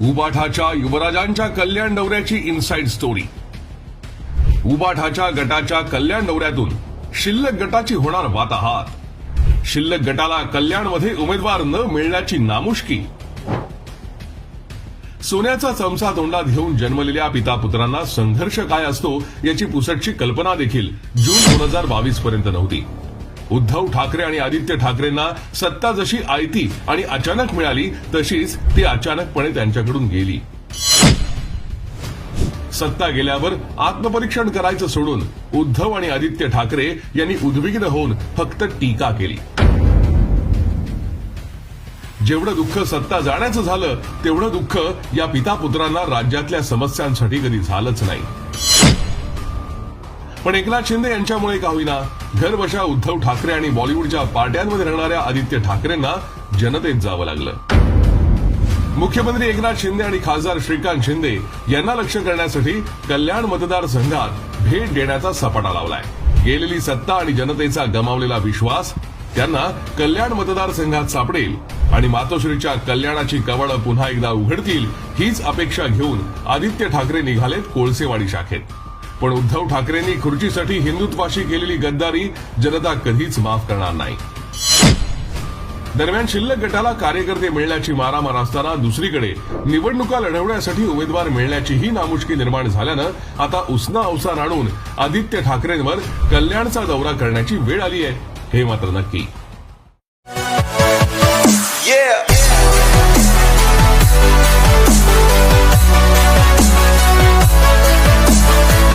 उबाठाच्या युवराजांच्या कल्याण दौऱ्याची inside story उबाठाच्या गटाच्या कल्याण दौऱ्यातून शिल्लक गटाची होणार वाताहात. शिल्लक गटाला कल्याणमध्ये उमेदवार न मिळण्याची नामुष्की. सोन्याचा चमचा तोंडात घेऊन जन्मलेल्या पिता पुत्रांना संघर्ष काय असतो याची पुसटची कल्पना देखील जून दोन हजार बावीस पर्यंत नव्हती. उद्धव ठाकरे आणि आदित्य ठाकरेंना सत्ता जशी आयती आणि अचानक मिळाली तशीच ती अचानकपणे त्यांच्याकडून गेली. सत्ता गेल्यावर आत्मपरीक्षण करायचं सोडून उद्धव आणि आदित्य ठाकरे यांनी उद्विग्न होऊन फक्त टीका केली. जेवढं दुःख सत्ता जाण्याचं झालं तेवढं दुःख या पिता पुत्रांना राज्यातल्या समस्यांसाठी कधी झालंच नाही. पण एकनाथ शिंदे यांच्यामुळे का होईना? घरबशा उद्धव ठाकरे आणि बॉलिवूडच्या पार्ट्यांमध्ये राहणाऱ्या आदित्य ठाकरेंना जनतेत जावं लागलं. मुख्यमंत्री एकनाथ शिंदे आणि खासदार श्रीकांत शिंदे यांना लक्ष करण्यासाठी कल्याण मतदारसंघात भेट देण्याचा सपाटा लावलाय. गेलेली सत्ता आणि जनतेचा गमावलेला विश्वास त्यांना कल्याण मतदारसंघात सापडेल आणि मातोश्रीच्या कल्याणाची कवळं पुन्हा एकदा उघडतील हीच अपेक्षा घेऊन आदित्य ठाकरे निघालेत कोळसेवाडी शाखेत. पण उद्धव ठाकरेंनी खुर्चीसाठी हिंदुत्वाशी केलेली गद्दारी जनता कधीच माफ करणार नाही दरम्यान शिल्लक गटाला कार्यकर्ते मिळण्याची मारामार असताना दुसरीकडे निवडणुका लढवण्यासाठी उमेदवार मिळण्याचीही नामुष्की निर्माण झाल्यानं आता उसना अवसान आणून आदित्य ठाकरेंवर कल्याणचा दौरा करण्याची वेळ आली आहे हे मात्र नक्की Yeah.